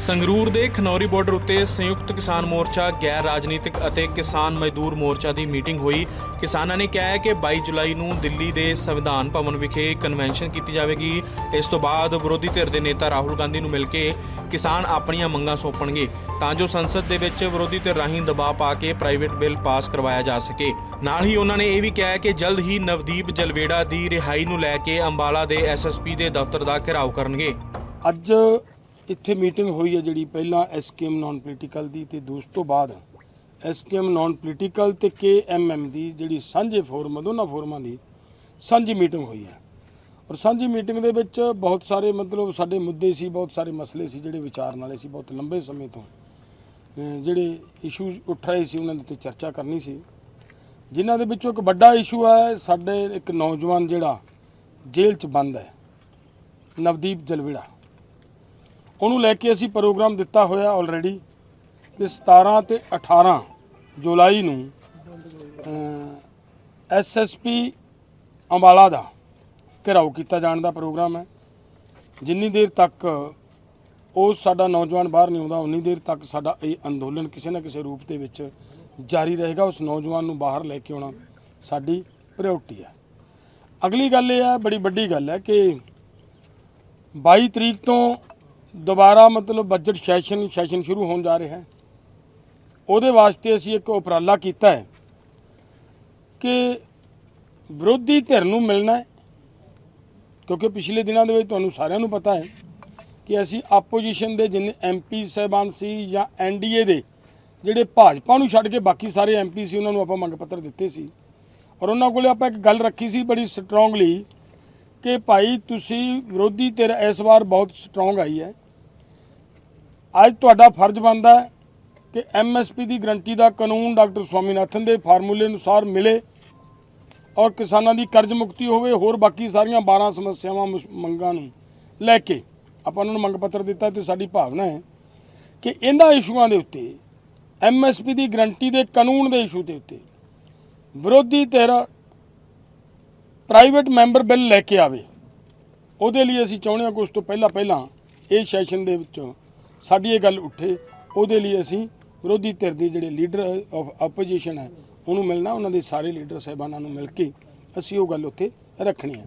ਸੰਗਰੂਰ ਦੇ ਖਨੌਰੀ ਬਾਰਡਰ ਉੱਤੇ ਸੰਯੁਕਤ ਕਿਸਾਨ ਮੋਰਚਾ, ਗੈਰ ਰਾਜਨੀਤਿਕ ਅਤੇ ਕਿਸਾਨ ਮਜ਼ਦੂਰ ਮੋਰਚਾ ਦੀ ਮੀਟਿੰਗ ਹੋਈ। ਕਿਸਾਨਾਂ ਨੇ ਕਿਹਾ ਹੈ ਕਿ 22 ਜੁਲਾਈ ਨੂੰ ਦਿੱਲੀ ਦੇ ਸੰਵਿਧਾਨ ਭਵਨ ਵਿਖੇ ਕਨਵੈਨਸ਼ਨ ਕੀਤੀ ਜਾਵੇਗੀ। ਇਸ ਤੋਂ ਬਾਅਦ ਵਿਰੋਧੀ ਧਿਰ ਦੇ ਨੇਤਾ ਰਾਹੁਲ ਗਾਂਧੀ ਨੂੰ ਮਿਲ ਕੇ ਕਿਸਾਨ ਆਪਣੀਆਂ ਮੰਗਾਂ ਸੌਂਪਣਗੇ। ਤਾਂ ਜੋ ਸੰਸਦ ਦੇ ਵਿੱਚ ਵਿਰੋਧੀ ਧਿਰ ਰਾਹੀਂ ਦਬਾਅ ਪਾ ਕੇ ਪ੍ਰਾਈਵੇਟ ਬਿੱਲ ਪਾਸ ਕਰਵਾਇਆ ਜਾ ਸਕੇ। ਨਾਲ ਹੀ ਉਹਨਾਂ ਨੇ ਇਹ ਵੀ ਕਿਹਾ ਕਿ ਜਲਦ ਹੀ ਨਵਦੀਪ ਜਲਵੇੜਾ ਦੀ ਰਿਹਾਈ ਨੂੰ ਲੈ ਕੇ ਅੰਬਾਲਾ ਦੇ ਐਸਐਸਪੀ ਦੇ ਦਫ਼ਤਰ ਦਾ ਘਿਰਾਓ ਕਰਨਗੇ। ਅੱਜ ਇੱਥੇ ਮੀਟਿੰਗ ਹੋਈ ਹੈ ਜਿਹੜੀ ਪਹਿਲਾਂ ਐਸਕੇਐਮ ਨਾਨ ਪੋਲੀਟੀਕਲ ਦੀ ਤੇ ਦੋਸ ਤੋਂ ਬਾਅਦ ਐਸਕੇਐਮ ਨਾਨ ਪੋਲੀਟੀਕਲ ਤੇ ਕੇਐਮਐਮ ਦੀ ਜਿਹੜੀ ਸਾਂਝੇ ਫੋਰਮ ਦੋਨਾਂ ਫੋਰਮਾਂ ਦੀ ਸਾਂਝੀ ਮੀਟਿੰਗ ਹੋਈ ਹੈ। ਔਰ ਸਾਂਝੀ ਮੀਟਿੰਗ ਦੇ ਵਿੱਚ ਬਹੁਤ ਸਾਰੇ ਮਤਲਬ ਸਾਡੇ ਮੁੱਦੇ ਸੀ, ਬਹੁਤ ਸਾਰੇ ਮਸਲੇ ਸੀ ਜਿਹੜੇ ਵਿਚਾਰਨ ਵਾਲੇ ਸੀ, ਬਹੁਤ ਲੰਬੇ ਸਮੇਂ ਤੋਂ ਜਿਹੜੇ ਇਸ਼ੂ ਉੱਠ ਰਹੇ ਸੀ, ਉਹਨਾਂ ਦੇ ਉੱਤੇ ਚਰਚਾ ਕਰਨੀ ਸੀ। ਜਿਨ੍ਹਾਂ ਦੇ ਵਿੱਚੋਂ ਇੱਕ ਵੱਡਾ ਇਸ਼ੂ ਹੈ, ਸਾਡੇ ਇੱਕ ਨੌਜਵਾਨ ਜਿਹੜਾ ਜੇਲ੍ਹ 'ਚ ਬੰਦ ਹੈ, ਨਵਦੀਪ ਜਲਵੇੜਾ ਉਹਨੂੰ ਲੈ ਕੇ ਅਸੀਂ ਪ੍ਰੋਗਰਾਮ ਦਿੱਤਾ ਹੋਇਆ ਆਲਰੇਡੀ ਕਿ 17 ਤੇ 18 ਜੁਲਾਈ ਨੂੰ ਐਸਐਸਪੀ ਅੰਬਾਲਾ ਦਾ ਘਿਰਾਓ ਕੀਤਾ ਜਾਣ ਦਾ ਪ੍ਰੋਗਰਾਮ ਹੈ। ਜਿੰਨੀ ਦੇਰ ਤੱਕ ਉਹ ਸਾਡਾ ਨੌਜਵਾਨ ਬਾਹਰ ਨਹੀਂ ਆਉਂਦਾ, ਉਨੀ ਦੇਰ ਤੱਕ ਸਾਡਾ ਇਹ ਅੰਦੋਲਨ ਕਿਸੇ ਨਾ ਕਿਸੇ ਰੂਪ ਦੇ ਵਿੱਚ ਜਾਰੀ ਰਹੇਗਾ। ਉਸ ਨੌਜਵਾਨ ਨੂੰ ਬਾਹਰ ਲੈ ਕੇ ਆਉਣਾ ਸਾਡੀ ਪ੍ਰਾਇੋਰਟੀ ਹੈ। ਅਗਲੀ ਗੱਲ ਇਹ ਹੈ, ਬੜੀ ਵੱਡੀ ਗੱਲ ਹੈ ਕਿ 22 ਤਰੀਕ ਤੋਂ ਦੁਬਾਰਾ ਮਤਲਬ ਬਜਟ ਸੈਸ਼ਨ ਸੈਸ਼ਨ ਸ਼ੁਰੂ ਹੋਣ ਜਾ ਰਿਹਾ ਹੈ। ਉਹਦੇ ਵਾਸਤੇ ਅਸੀਂ ਇੱਕ ਉਪਰਾਲਾ ਕੀਤਾ ਹੈ ਕਿ ਵਿਰੋਧੀ ਧਿਰ ਨੂੰ ਮਿਲਣਾ ਹੈ, ਕਿਉਂਕਿ ਪਿਛਲੇ ਦਿਨਾਂ ਦੇ ਵਿੱਚ ਤੁਹਾਨੂੰ ਸਾਰਿਆਂ ਨੂੰ ਪਤਾ ਹੈ ਕਿ ਅਸੀਂ ਆਪੋਜੀਸ਼ਨ ਦੇ ਜਿੰਨੇ ਐਮਪੀ ਸਹਿਬਾਨ ਸੀ ਜਾਂ ਐਨਡੀਏ ਦੇ, ਜਿਹੜੇ ਭਾਜਪਾ ਨੂੰ ਛੱਡ ਕੇ ਬਾਕੀ ਸਾਰੇ ਐਮਪੀ ਸੀ, ਉਹਨਾਂ ਨੂੰ ਆਪਾਂ ਮੰਗ ਪੱਤਰ ਦਿੱਤੇ ਸੀ। ਔਰ ਉਹਨਾਂ ਕੋਲੇ ਆਪਾਂ ਇੱਕ ਗੱਲ ਰੱਖੀ ਸੀ ਬੜੀ ਸਟਰੋਂਗਲੀ ਕਿ ਭਾਈ ਤੁਸੀਂ ਵਿਰੋਧੀ ਧਿਰ ਇਸ ਵਾਰ ਬਹੁਤ ਸਟਰੋਂਗ ਆਈ ਹੈ। ਅੱਜ ਤੁਹਾਡਾ ਫਰਜ਼ ਬਣਦਾ ਹੈ ਕਿ ਐਮਐਸਪੀ ਦੀ ਗਰੰਟੀ ਦਾ ਕਾਨੂੰਨ ਡਾਕਟਰ ਸਵਾਮੀਨਾਥਨ ਦੇ ਫਾਰਮੂਲੇ ਅਨੁਸਾਰ ਮਿਲੇ ਔਰ ਕਿਸਾਨਾਂ ਦੀ ਕਰਜ਼ ਮੁਕਤੀ ਹੋਵੇ, ਹੋਰ ਬਾਕੀ ਸਾਰੀਆਂ 12 ਸਮੱਸਿਆਵਾਂ ਮੁਸ- ਮੰਗਾਂ ਨੂੰ ਲੈ ਕੇ ਆਪਾਂ ਉਹਨਾਂ ਨੂੰ ਮੰਗ ਪੱਤਰ ਦਿੱਤਾ ਤੇ ਸਾਡੀ ਭਾਵਨਾ ਹੈ ਕਿ ਇਹਨਾਂ ਇਸ਼ੂਆਂ ਦੇ ਉੱਤੇ ਐਮਐਸਪੀ ਦੀ ਗਰੰਟੀ ਦੇ ਕਾਨੂੰਨ ਦੇ ਇਸ਼ੂ ਦੇ ਉੱਤੇ ਵਿਰੋਧੀ ਧਿਰ ਪ੍ਰਾਈਵੇਟ ਮੈਂਬਰ ਬਿੱਲ ਲੈ ਕੇ ਆਵੇ। ਉਹਦੇ ਲਈ ਅਸੀਂ ਚਾਹੁੰਦੇ ਹਾਂ ਕਿ ਉਸ ਤੋਂ ਪਹਿਲਾਂ ਪਹਿਲਾਂ ਇਹ ਸੈਸ਼ਨ ਦੇ ਵਿੱਚ ਸਾਡੀ ਇਹ ਗੱਲ ਉੱਠੇ। ਉਹਦੇ ਲਈ ਅਸੀਂ ਵਿਰੋਧੀ ਧਿਰ ਦੇ ਜਿਹੜੇ ਲੀਡਰ ਆਫ ਆਪੋਜੀਸ਼ਨ ਹੈ, ਉਹਨੂੰ ਮਿਲਣਾ, ਉਹਨਾਂ ਦੇ ਸਾਰੇ ਲੀਡਰ ਸਾਹਿਬਾਨਾਂ ਨੂੰ ਮਿਲ ਕੇ ਅਸੀਂ ਉਹ ਗੱਲ ਉੱਥੇ ਰੱਖਣੀ ਹੈ।